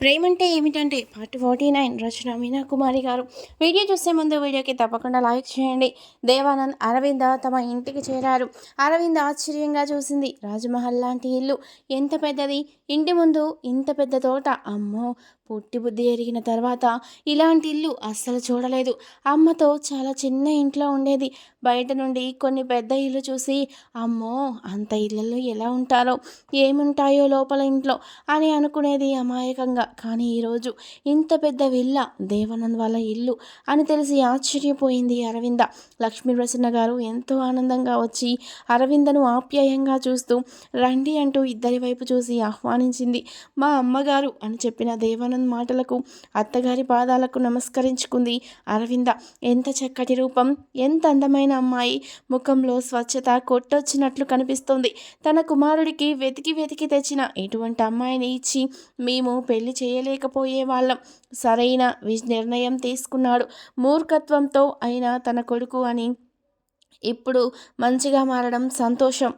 ప్రేమంటే ఏమిటంటే part forty nine Rachana Meena Kumari గారు. Video చూసే ముందు వీడియోకి తప్పకుండా లైక్ చేయండి. దేవానంద్ అరవింద తమ ఇంటికి చేరారు. అరవింద్ ఆశ్చర్యంగా చూసింది. రాజమహల్ లాంటి ఇల్లు ఎంత పెద్దది? ఇంటి ముందు ఇంత పెద్ద తోట? అమ్మో! పుట్టి బుద్ధి ఎరిగిన తర్వాత ఇలాంటి ఇల్లు అస్సలు చూడలేదు. అమ్మతో చాలా చిన్న ఇంట్లో ఉండేది. బయట నుండి కొన్ని పెద్ద ఇల్లు చూసి అమ్మో అంత ఇళ్ళల్లో ఎలా ఉంటారో? ఏముంటాయో లోపల ఇంట్లో? అని అనుకునేది అమాయకంగా. కానీ ఈరోజు ఇంత పెద్ద విల్ల దేవానంద్ వాళ్ళ ఇల్లు అని తెలిసి ఆశ్చర్యపోయింది అరవింద. లక్ష్మీ ప్రసన్న గారు ఎంతో ఆనందంగా వచ్చి అరవిందను ఆప్యాయంగా చూస్తూ రండి అంటూ ఇద్దరి వైపు చూసి ఆహ్వానించింది. మా అమ్మగారు అని చెప్పిన దేవానంద్ మాటలకు అత్తగారి పాదాలకు నమస్కరించుకుంది. అరవింద ఎంత చక్కటి రూపం ఎంత అందమైన అమ్మాయి. ముఖంలో స్వచ్ఛత కొట్టొచ్చినట్లు కనిపిస్తోంది. తన కుమారుడికి వెతికి వెతికి తెచ్చిన ఇటువంటి అమ్మాయిని ఇచ్చి మేము పెళ్ళి చేయలేకపోయే వాళ్ళం. సరైన నిర్ణయం తీసుకున్నాడు. మూర్ఖత్వంతో అయినా తన కొడుకు అని ఇప్పుడు మంచిగా మారడం సంతోషం.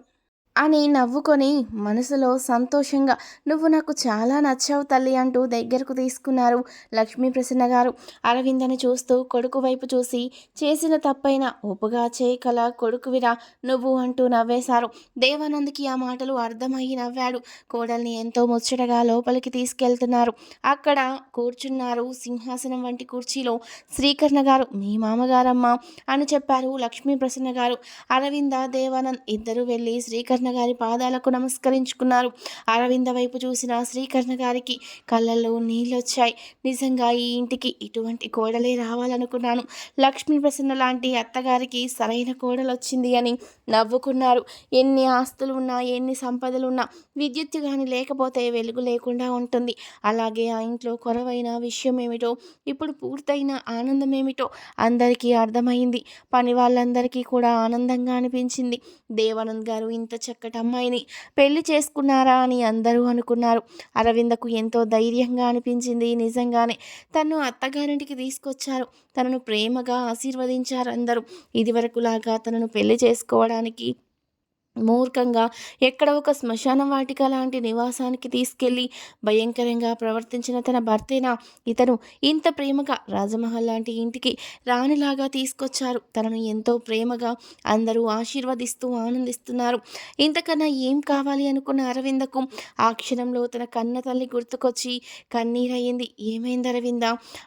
అని నవ్వుకొని మనసులో సంతోషంగా నువ్వు నాకు చాలా నచ్చావు తల్లి అంటూ దగ్గరకు తీసుకున్నారు లక్ష్మీ ప్రసన్న గారు. అరవిందని చూస్తూ కొడుకు వైపు చూసి చేసిన తప్పైన ఒప్పుగా చేయకల కొడుకువిరా నువ్వు అంటూ నవ్వేశారు. దేవానంద్కి ఆ మాటలు అర్థమయ్యి నవ్వాడు. కోడల్ని ఎంతో ముచ్చటగా లోపలికి తీసుకెళ్తున్నారు. అక్కడ కూర్చున్నారు సింహాసనం వంటి కుర్చీలో శ్రీకర్ణ గారు. మీ మామగారమ్మ అని చెప్పారు లక్ష్మీ ప్రసన్న గారు. అరవింద దేవానంద్ ఇద్దరు వెళ్ళి శ్రీకర్ణ గారి పాదాలకు నమస్కరించుకున్నారు. అరవింద వైపు చూసిన శ్రీకర్ణ గారికి కళ్ళల్లో నీళ్ళొచ్చాయి నిజంగా ఈ ఇంటికి ఇటువంటి కోడలే రావాలనుకున్నాను. లక్ష్మీ ప్రసన్న లాంటి అత్తగారికి సరైన కోడలు వచ్చింది అని నవ్వుకున్నారు. ఎన్ని ఆస్తులు ఉన్నా ఎన్ని సంపదలు ఉన్నా విద్యుత్ కానీ లేకపోతే వెలుగు లేకుండా ఉంటుంది. అలాగే ఆ ఇంట్లో కొరవైన విషయం ఏమిటో ఇప్పుడు పూర్తయిన ఆనందం ఏమిటో అందరికీ అర్థమైంది. పని వాళ్ళందరికీ కూడా ఆనందంగా అనిపించింది. దేవానంద్ గారు ఇంత చక్కటి అమ్మాయిని పెళ్ళి చేసుకున్నారా అని అందరూ అనుకున్నారు. అరవిందకు ఎంతో ధైర్యంగా అనిపించింది. నిజంగానే తను అత్తగారింటికి తీసుకొచ్చారు. తనను ప్రేమగా ఆశీర్వదించారు అందరూ. ఇదివరకులాగా తనను పెళ్ళి చేసుకోవడానికి మూర్ఖంగా ఎక్కడ ఒక శ్మశాన వాటిక లాంటి నివాసానికి తీసుకెళ్ళి భయంకరంగా ప్రవర్తించిన తన భర్తేనా? ఇతను ఇంత ప్రేమగా రాజమహల్ లాంటి ఇంటికి రాణిలాగా తీసుకొచ్చారు. తనను ఎంతో ప్రేమగా అందరూ ఆశీర్వదిస్తూ ఆనందిస్తున్నారు. ఇంతకన్నా ఏం కావాలి అనుకున్న అరవిందకు? ఆ క్షణంలో తన కన్న తల్లి గుర్తుకొచ్చి కన్నీరయ్యింది ఏమైంది అరవింద?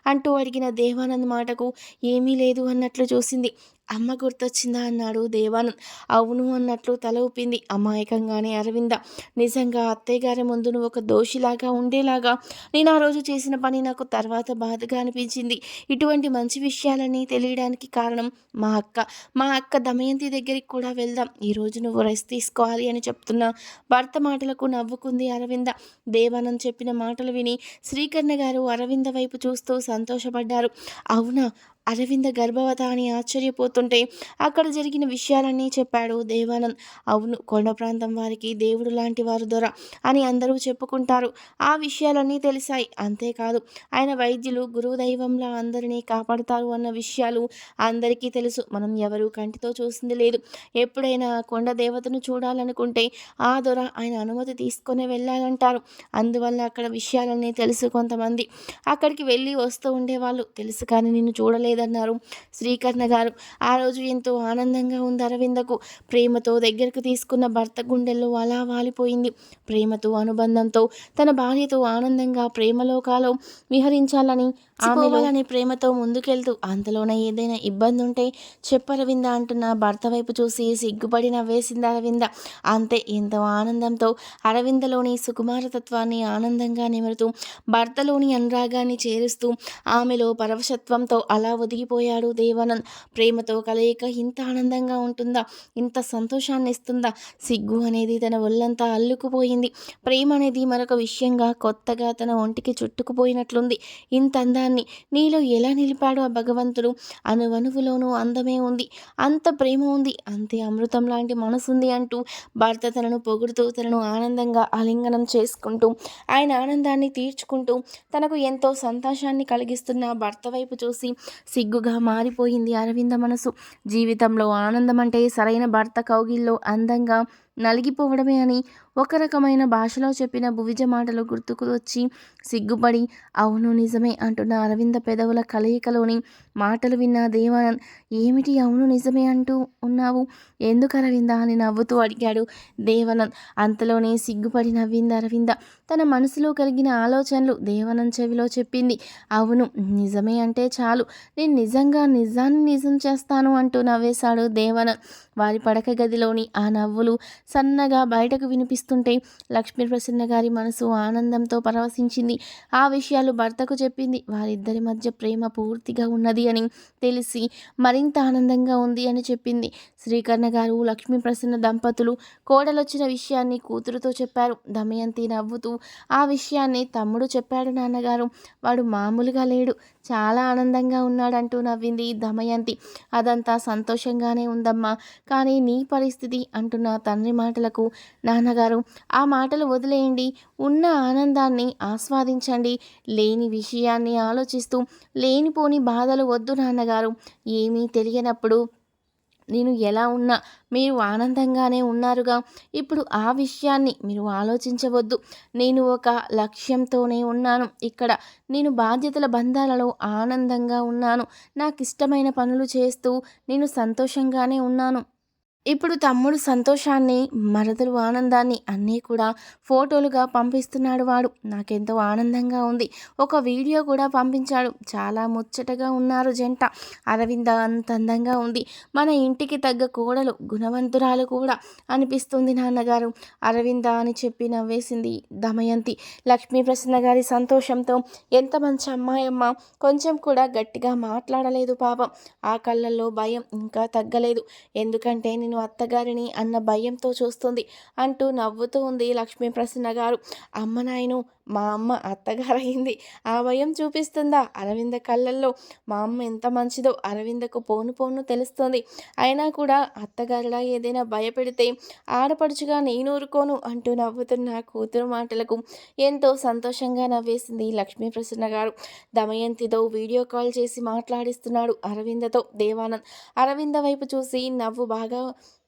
అంటూ అడిగిన దేవానంద్ మాటకు ఏమీ లేదు అన్నట్లు చూసింది. అమ్మ గుర్తొచ్చిందా అన్నాడు. దేవానంద్ అవును అన్నట్లు తల ఊపింది. అమాయకంగానే అరవింద. నిజంగా అత్తయ్య గారి ముందు నువ్వు ఒక దోషిలాగా ఉండేలాగా నేను ఆ రోజు చేసిన పని నాకు తర్వాత బాధగా అనిపించింది. ఇటువంటి మంచి విషయాలని తెలియడానికి కారణం మా అక్క. మా అక్క దమయంతి దగ్గరికి కూడా వెళ్దాం. ఈరోజు నువ్వు రెస్ట్ తీసుకోవాలి అని చెప్తున్నా. భర్త మాటలకు నవ్వుకుంది అరవింద. దేవానంద్ చెప్పిన మాటలు విని శ్రీకర్ణ గారు అరవింద వైపు చూస్తూ సంతోషపడ్డారు. అవునా? అరవింద గర్భవత అని ఆశ్చర్యపోతుంటే అక్కడ జరిగిన విషయాలన్నీ చెప్పాడు దేవానంద్. అవును కొండ ప్రాంతం వారికి దేవుడు లాంటి వారు దొర అని అందరూ చెప్పుకుంటారు. ఆ విషయాలన్నీ తెలిసాయి. అంతేకాదు ఆయన వైద్యులు గురుదైవంలా అందరినీ కాపాడుతారు అన్న విషయాలు అందరికీ తెలుసు. మనం ఎవరు కంటితో చూసింది లేదు. ఎప్పుడైనా కొండ దేవతను చూడాలనుకుంటే ఆ దొర ఆయన అనుమతి తీసుకొని వెళ్ళాలంటారు. అందువల్ల అక్కడ విషయాలన్నీ తెలుసు కొంతమంది. అక్కడికి వెళ్ళి వస్తూ ఉండేవాళ్ళు. తెలుసు కానీ నిన్ను చూడలేదు. లేదన్నారు. శ్రీకర్ణ గారు ఆ రోజు ఎంతో ఆనందంగా ఉంది అరవిందకు. ప్రేమతో దగ్గరకు తీసుకున్న భర్త గుండెల్లో అలా వాలిపోయింది. ప్రేమతో అనుబంధంతో తన భార్యతో ఆనందంగా ప్రేమలోకాలో విహరించాలని ఆమెలోని ప్రేమతో ముందుకెళ్తూ అంతలోనే ఏదైనా ఇబ్బంది ఉంటే చెప్పరవింద అంటున్న భర్త వైపు చూసి సిగ్గుపడి నవ్వేసింది అరవింద. అంతే ఎంతో ఆనందంతో అరవిందలోని సుకుమారతత్వాన్ని ఆనందంగా నిమురుతూ భర్తలోని అనురాగాన్ని చేరుస్తూ ఆమెలో పరవశత్వంతో అలా ఒదిగిపోయాడు. దేవానంద్ ప్రేమతో కలయిక ఇంత ఆనందంగా ఉంటుందా? ఇంత సంతోషాన్ని ఇస్తుందా? సిగ్గు అనేది తన ఒళ్ళంతా అల్లుకుపోయింది. ప్రేమ అనేది మరొక విషయంగా కొత్తగా తన ఒంటికి చుట్టుకుపోయినట్లుంది. ఇంత అందాన్ని నీలో ఎలా నిలిపాడు ఆ భగవంతుడు? అనువనువులోనూ అందమే ఉంది. అంత ప్రేమ ఉంది. అంతే అమృతం లాంటి మనసుంది అంటూ భర్త తనను పొగుడుతూ తనను ఆనందంగా ఆలింగనం చేసుకుంటూ ఆయన ఆనందాన్ని తీర్చుకుంటూ తనకు ఎంతో సంతోషాన్ని కలిగిస్తున్న భర్త వైపు చూసి సిగ్గుగా మారిపోయింది అరవింద మనసు. జీవితంలో ఆనందం అంటే సరైన భర్త కౌగిల్లో అందంగా నలిగిపోవడమే అని ఒక రకమైన భాషలో చెప్పిన భువిజ మాటలు గుర్తుకు వచ్చి సిగ్గుపడి అవును నిజమే అంటున్న అరవింద పెదవుల కలయికలోని మాటలు విన్న దేవానంద్ ఏమిటి అవును నిజమే అంటూ ఉన్నావు? ఎందుకు అరవింద అని నవ్వుతూ అడిగాడు దేవానంద్. అంతలోనే సిగ్గుపడి నవ్వింది అరవింద. తన మనసులో కలిగిన ఆలోచనలు దేవానంద్ చెవిలో చెప్పింది అవును నిజమే అంటే చాలు. నేను నిజంగా నిజాన్ని నిజం చేస్తాను అంటూ నవ్వేశాడు దేవానంద్. వారి పడక గదిలోని ఆ నవ్వులు సన్నగా బయటకు వినిపిస్తుంటే లక్ష్మీ ప్రసన్న గారి మనసు ఆనందంతో పరవశించింది. ఆ విషయాలు భర్తకు చెప్పింది. వారిద్దరి మధ్య ప్రేమ పూర్తిగా ఉన్నది అని తెలిసి మరింత ఆనందంగా ఉంది అని చెప్పింది. శ్రీకర్ణ గారు లక్ష్మీ ప్రసన్న దంపతులు కోడలొచ్చిన విషయాన్ని కూతురుతో చెప్పారు. దమయంతి నవ్వుతూ ఆ విషయాన్ని తమ్ముడు చెప్పాడు నాన్నగారు. వాడు మామూలుగా లేడు. చాలా ఆనందంగా ఉన్నాడంటూ నవ్వింది దమయంతి. అదంతా సంతోషంగానే ఉందమ్మా. కానీ నీ పరిస్థితి అంటున్న తండ్రి మాటలకు నాన్నగారు ఆ మాటలు వదిలేయండి. ఉన్న ఆనందాన్ని ఆస్వాదించండి. లేని విషయాన్ని ఆలోచిస్తూ లేనిపోని బాధలు వద్దు నాన్నగారు. ఏమీ తెలియనప్పుడు నేను ఎలా ఉన్నా మీరు ఆనందంగానే ఉన్నారుగా. ఇప్పుడు ఆ విషయాన్ని మీరు ఆలోచించవద్దు. నేను ఒక లక్ష్యంతోనే ఉన్నాను. ఇక్కడ నేను బాధ్యతల బంధాలలో ఆనందంగా ఉన్నాను. నాకు ఇష్టమైన పనులు చేస్తూ నేను సంతోషంగానే ఉన్నాను. ఇప్పుడు తమ్ముడు సంతోషాన్ని మరదలు ఆనందాన్ని అన్నీ కూడా ఫోటోలుగా పంపిస్తున్నాడు వాడు. నాకెంతో ఆనందంగా ఉంది. ఒక వీడియో కూడా పంపించాడు. చాలా ముచ్చటగా ఉన్నారు జంట. అరవింద అంత అందంగా ఉంది. మన ఇంటికి తగ్గ కోడలు గుణవంతురాలు కూడా అనిపిస్తుంది నాన్నగారు. అరవింద అని చెప్పి నవ్వేసింది దమయంతి. లక్ష్మీ ప్రసన్న గారి సంతోషంతో ఎంత మంచి అమ్మాయమ్మ కొంచెం కూడా గట్టిగా మాట్లాడలేదు పాపం. ఆ కళ్ళల్లో భయం ఇంకా తగ్గలేదు. ఎందుకంటే నేను నేను అత్తగారిని అన్న భయంతో చూస్తుంది. అంటూ నవ్వుతూ ఉంది లక్ష్మీ ప్రసన్న గారు. అమ్మ నాయను మా అమ్మ అత్తగారైంది ఆ భయం చూపిస్తుందా? అరవింద కళ్ళల్లో మా అమ్మ ఎంత మంచిదో అరవిందకు పోను పోను తెలుస్తుంది. అయినా కూడా అత్తగారిలా ఏదైనా భయపెడితే ఆడపడుచుగా నేను ఊరుకోను అంటూ నవ్వుతున్న కూతురు మాటలకు ఎంతో సంతోషంగా నవ్వేసింది లక్ష్మీ ప్రసన్న గారు. దమయంతితో వీడియో కాల్ చేసి మాట్లాడిస్తున్నాడు అరవిందతో దేవానంద్. అరవింద వైపు చూసి నవ్వు బాగా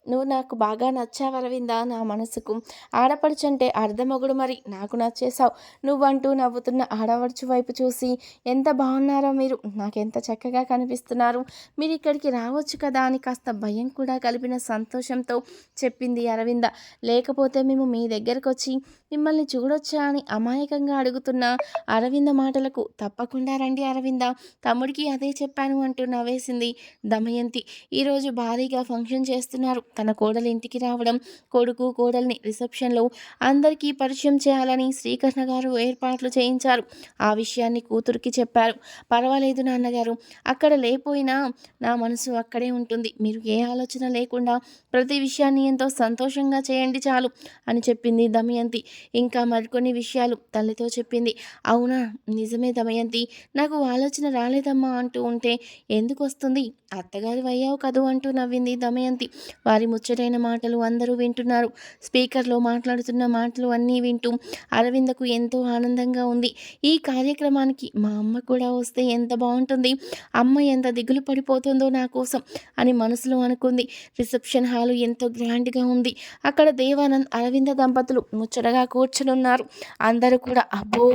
నువ్వు నాకు బాగా నచ్చావు అరవింద నా మనసుకు. ఆడపడుచంటే అర్ధమొగుడు మరి నాకు నచ్చేసావు నువ్వంటూ నవ్వుతున్న ఆడవడుచు వైపు చూసి ఎంత బాగున్నారో మీరు. నాకెంత చక్కగా కనిపిస్తున్నారు. మీరు ఇక్కడికి రావచ్చు కదా అని కాస్త భయం కూడా కలిపిన సంతోషంతో చెప్పింది అరవింద. లేకపోతే మేము మీ దగ్గరకు వచ్చి మిమ్మల్ని చూడొచ్చా అని అమాయకంగా అడుగుతున్న అరవింద మాటలకు తప్పకుండా రండి అరవింద. తమ్ముడికి అదే చెప్పాను అంటూ నవ్వేసింది దమయంతి. ఈరోజు భారీగా ఫంక్షన్ చేస్తున్నారు. తన కోడలి ఇంటికి రావడం కొడుకు కోడల్ని రిసెప్షన్లో అందరికీ పరిచయం చేయాలని శ్రీకృష్ణ గారు ఏర్పాట్లు చేయించారు. ఆ విషయాన్ని కూతురికి చెప్పారు. పర్వాలేదు నాన్నగారు అక్కడ లేకపోయినా నా మనసు అక్కడే ఉంటుంది. మీరు ఏ ఆలోచన లేకుండా ప్రతి విషయాన్ని ఎంతో సంతోషంగా చేయండి చాలు అని చెప్పింది దమయంతి. ఇంకా మరికొన్ని విషయాలు తల్లితో చెప్పింది. అవునా? నిజమే దమయంతి. నాకు ఆలోచన రాలేదమ్మా అంటూ ఉంటే ఎందుకు వస్తుంది అత్తగారి అయ్యావు కదూ అంటూ నవ్వింది దమయంతి. వారి ముచ్చటైన మాటలు అందరూ వింటున్నారు. స్పీకర్లో మాట్లాడుతున్న మాటలు అన్నీ వింటూ అరవిందకు ఎంతో ఆనందంగా ఉంది. ఈ కార్యక్రమానికి మా అమ్మ కూడా వస్తే ఎంత బాగుంటుంది? అమ్మ ఎంత దిగులు పడిపోతుందో నా కోసం అని మనసులో అనుకుంది. రిసెప్షన్ హాలు ఎంతో గ్రాండ్గా ఉంది. అక్కడ దేవానంద్ అరవింద దంపతులు ముచ్చటగా కూర్చునున్నారు. అందరూ కూడా అబ్బో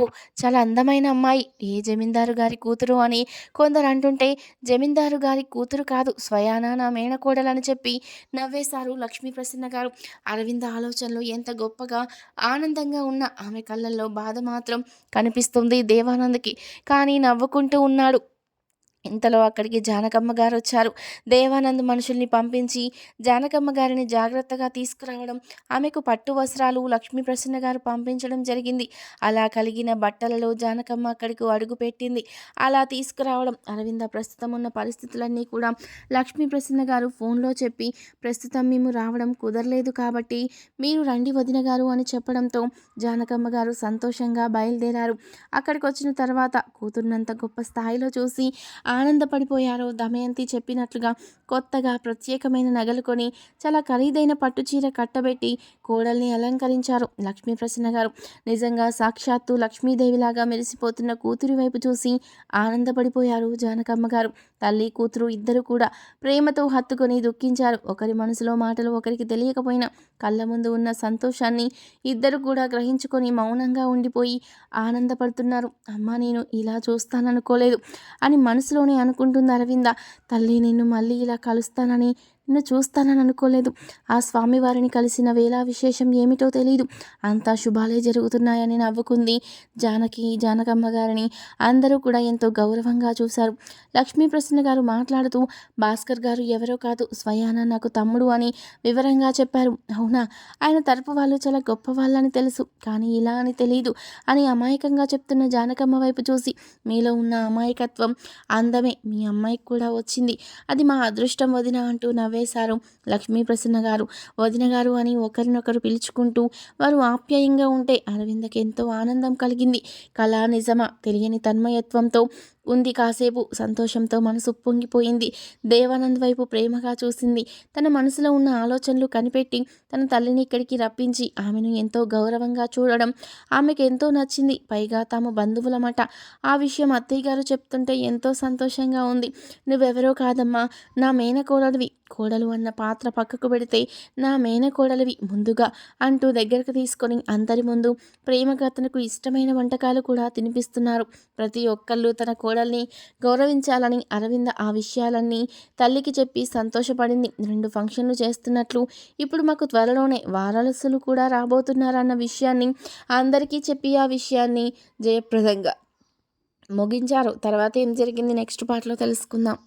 చాలా అందమైన అమ్మాయి. ఏ జమీందారు గారి కూతురు అని కొందరు అంటుంటే జమీందారు గారి కూతురు కాదు స్వయానా నా మేనకోడలని చెప్పి నవ్వేశారు లక్ష్మీప్రసన్న గారు. అరవింద ఆలోచనలు ఎంత గొప్పగా ఆనందంగా ఉన్న ఆమె కళ్ళల్లో బాధ మాత్రం కనిపిస్తుంది దేవానంద్కి. కానీ నవ్వుకుంటూ ఉన్నాడు. ఇంతలో అక్కడికి జానకమ్మ గారు వచ్చారు దేవానంద్ మనుషుల్ని పంపించి జానకమ్మ గారిని జాగ్రత్తగా తీసుకురావడం ఆమెకు పట్టు వస్త్రాలు లక్ష్మీ ప్రసన్న గారు పంపించడం జరిగింది. అలా కలిగిన బట్టలలో జానకమ్మ అక్కడికి అడుగు పెట్టింది. అలా తీసుకురావడం అరవింద ప్రస్తుతం ఉన్న పరిస్థితులన్నీ కూడా లక్ష్మీ ప్రసన్న గారు ఫోన్లో చెప్పి ప్రస్తుతం మేము రావడం కుదరలేదు కాబట్టి మీరు రండి వదిన గారు అని చెప్పడంతో జానకమ్మ గారు సంతోషంగా బయలుదేరారు. అక్కడికి వచ్చిన తర్వాత కూతురునంత గొప్ప స్థాయిలో చూసి ఆనందపడిపోయారు దమయంతి చెప్పినట్లుగా కొత్తగా ప్రత్యేకమైన నగలు కొని చాలా ఖరీదైన పట్టుచీర కట్టబెట్టి కోడల్ని అలంకరించారు లక్ష్మీ ప్రసన్న గారు. నిజంగా సాక్షాత్తు లక్ష్మీదేవిలాగా మెరిసిపోతున్న కూతురి వైపు చూసి ఆనందపడిపోయారు జానకమ్మ గారు. తల్లి కూతురు ఇద్దరు కూడా ప్రేమతో హత్తుకొని దుఃఖించారు. ఒకరి మనసులో మాటలు ఒకరికి తెలియకపోయినా కళ్ళ ముందు ఉన్న సంతోషాన్ని ఇద్దరు కూడా గ్రహించుకొని మౌనంగా ఉండిపోయి ఆనందపడుతున్నారు. అమ్మ నేను ఇలా చూస్తాననుకోలేదు అని మనసులో మనసులోనే అనుకుంటుంది అరవింద. తల్లి నిన్ను మళ్ళీ ఇలా కలుస్తానని నిన్ను చూస్తానని అనుకోలేదు. ఆ స్వామివారిని కలిసిన వేళ విశేషం ఏమిటో తెలియదు అంతా శుభాలే జరుగుతున్నాయని నవ్వుకుంది జానకి జానకమ్మ గారిని. అందరూ కూడా ఎంతో గౌరవంగా చూశారు. లక్ష్మీ ప్రసన్న గారు మాట్లాడుతూ భాస్కర్ గారు ఎవరో కాదు స్వయాన నాకు తమ్ముడు అని వివరంగా చెప్పారు. అవునా? ఆయన తరపు వాళ్ళు చాలా గొప్ప వాళ్ళని తెలుసు. కానీ ఇలా అని తెలియదు అని అమాయకంగా చెప్తున్న జానకమ్మ వైపు చూసి మీలో ఉన్న అమాయకత్వం అందమే. మీ అమ్మాయికి కూడా వచ్చింది. అది మా అదృష్టం వదిన అంటూ నవ్వేశారు లక్ష్మీ ప్రసన్న గారు వదిన గారు అని ఒకరినొకరు పిలుచుకుంటూ వారు ఆప్యాయంగా ఉంటే అరవిందకి ఎంతో ఆనందం కలిగింది. కళా నిజమా? తెలియని తన్మయత్వంతో ఉంది. కాసేపు సంతోషంతో మనసు పొంగిపోయింది. దేవానంద్ వైపు ప్రేమగా చూసింది. తన మనసులో ఉన్న ఆలోచనలు కనిపెట్టి తన తల్లిని ఇక్కడికి రప్పించి ఆమెను ఎంతో గౌరవంగా చూడడం ఆమెకు ఎంతో నచ్చింది. పైగా తాము బంధువులమాట ఆ విషయం అత్తయ్య గారు చెప్తుంటే ఎంతో సంతోషంగా ఉంది. నువ్వెవరో కాదమ్మా. నా మేనకోడలివి. కోడలు అన్న పాత్ర పక్కకు పెడితే నా మేనకోడలివి ముందుగా అంటూ దగ్గరకు తీసుకొని అందరి ముందు ప్రేమగా తనకు ఇష్టమైన వంటకాలు కూడా తినిపిస్తున్నారు. ప్రతి ఒక్కళ్ళు తన కోడల్ని గౌరవించాలని అరవింద ఆ విషయాలన్నీ తల్లికి చెప్పి సంతోషపడింది. రెండు ఫంక్షన్లు చేస్తున్నట్లు ఇప్పుడు మాకు త్వరలోనే వారసులు కూడా రాబోతున్నారన్న విషయాన్ని అందరికీ చెప్పి ఆ విషయాన్ని జయప్రదంగా ముగించారు. తర్వాత ఏం జరిగింది? నెక్స్ట్ పార్ట్లో తెలుసుకుందాం.